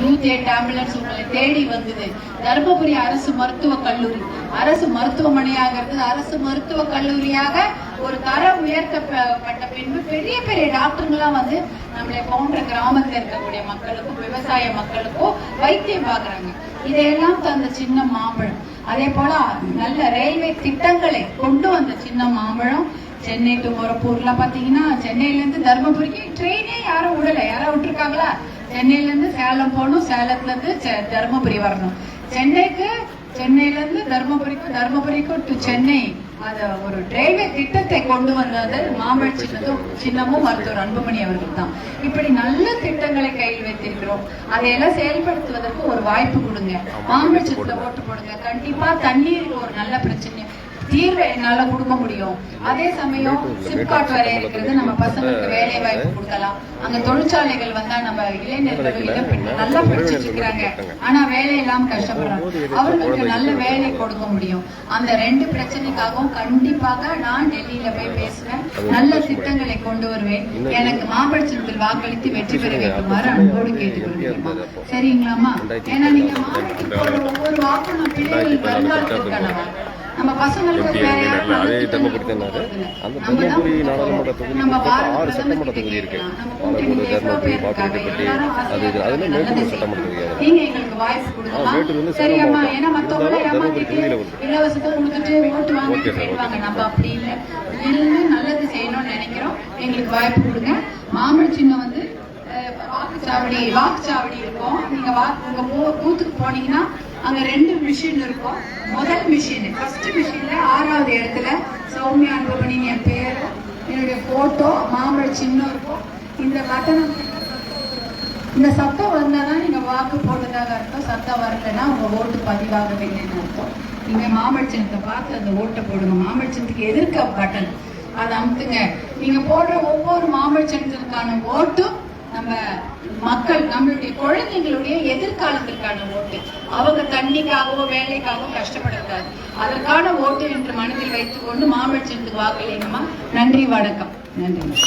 நூத்தி எட்டு ஆம்புலன்ஸ் உங்களை தேடி வந்தது. தருமபுரி அரசு மருத்துவக் கல்லூரி. அரசு மருத்துவமனையாக இருந்தது. அரசு மருத்துவக் கல்லூரியாக ஒரு தரம் உயர்த்தப்பட்ட பின்பு பெரிய பெரிய டாக்டருங்களாம் வந்து நம்மளை போன்ற கிராமத்துல இருக்கக்கூடிய மக்களுக்கும் விவசாய மக்களுக்கும் வைத்தியம் பார்க்கறாங்க. இதையெல்லாம் தந்த சின்ன மாம்பழம். அதே போல நல்ல ரயில்வே திட்டங்களை கொண்டு வந்த சின்ன மாம்பழம் சென்னை டு மொரப்பூர்ல பாத்தீங்கன்னா சென்னையில இருந்து தருமபுரிக்கு ட்ரெயினே யாரும் விடல. யாரும் விட்டுருக்காங்களா? சென்னையில இருந்து சேலம் போகணும் சேலத்துல இருந்து செ- தர்மபுரி வரணும். சென்னைக்கு சென்னையில இருந்து தர்மபுரிக்கும் தர்மபுரிக்கும் டு சென்னை. அத ஒரு ரயில்வே திட்டத்தை கொண்டு வந்தது மாம்பழ சின்னதும் சின்னமும் மருத்துவர் அன்புமணி அவர்கள் தான். இப்படி நல்ல திட்டங்களை கையில் வைத்திருக்கிறோம். அதையெல்லாம் செயல்படுத்துவதற்கு ஒரு வாய்ப்பு கொடுங்க. மாம்பழ சின்னத்தை ஓட்டு போடுங்க. கண்டிப்பா தண்ணீருக்கு ஒரு நல்ல பிரச்சனை. தீர்வை என்னால கொடுக்க முடியும். அதே சமயம் சிப்காட் வர இருக்கிறது நம்ம பசங்களுக்கு வேலை வாய்ப்பு கொடுக்கலாம். அங்க தொழிற்சாலைகள் வந்தா நம்ம இளைஞர்கள் நல்லா படிச்சுட்டு இருக்கிறாங்க ஆனா வேலை இல்லாம கஷ்டப்படுறாங்க. அவர்களுக்கு நல்ல வேலை கொடுக்க முடியும். அந்த ரெண்டு பிரச்சனைக்காகவும் கண்டிப்பாக நான் டெல்லியில போய் பேசுவேன் நல்ல திட்டங்களை கொண்டு வருவேன். எனக்கு மாம்பழச்சத்தில் வாக்களித்து வெற்றி பெற வைக்குமாறு அன்போடு கேட்டுக்கொள்கிறேன். சரிங்களாமா ஏன்னா நீங்க ஒவ்வொரு நம்ம பிள்ளைகள் வருங்காலத்திற்கான வாக்கு. நம்ம பசங்களுக்கு யாரும் இல்லை, அதே தர்மபுரி தானே அந்த தர்மபுரி நாடாளுமன்ற தொகுதி ஆறு சட்டமன்ற தொகுதி இருக்கு. பாலக்கோடு தர்மபுரி? பாப்பிரெட்டிப்பட்டி அது ஆசையா அதுல இருக்காங்க. மேட்டூர் சட்டமன்ற தொகுதி மத்தவங்க இருந்தாலும் தர்மபுரி தொகுதியில வருது. இலவசத்தை கொடுத்துட்டு ஓட்டு வாங்கிட்டு ஓகே சார், ஓகே. நம்ம அப்படி இல்ல. இருந்து நல்லது செய்யணும்னு நினைக்கிறோம். எங்களுக்கு வாய்ப்பு கொடுங்க. மாம்பழ சின்னம் வந்து அப்படி வாக்குச்சாவடி இருக்கும். நீங்க வா- உங்க பூத்துக்கு போனீங்கன்னா அங்க ரெண்டு மிஷின் இருக்கும். முதல் மிஷின் ஃபர்ஸ்ட் மிஷின்ல ஆறாவது இடத்துல சௌமியா அன்புமணின்னு என் பேரு என்னுடைய போட்டோ மாம்பழ சின்னம் இருக்கும். இந்த பட்டணம் இந்த சத்தம் வந்தாதான் நீங்க வாக்கு போடுறதாக அர்த்தம். சத்தம் வரலன்னா உங்க ஓட்டு பதிவாகவில்லைன்னு அர்த்தம். நீங்க மாம்பழச்சனத்தை பார்த்து அந்த ஓட்டை போடுங்க. மாம்பழச்சனத்துக்கு எதிர்க்க பட்டன் அதை அமுத்துங்க. நீங்க போடுற ஒவ்வொரு மாம்பழச்சனத்திற்கான ஓட்டும் நம்ம மக்கள் நம்மளுடைய குழந்தைங்களுடைய எதிர்காலத்திற்கான ஓட்டு. அவங்க தண்ணிக்காகவோ வேலைக்காகவோ கஷ்டப்படக்கூடாது. அதற்கான ஓட்டு என்று மனதில் வைத்துக்கொண்டு மாம்பழச்சனத்துக்கு வாக்களிங்கம்மா நன்றி வணக்கம். நன்றி.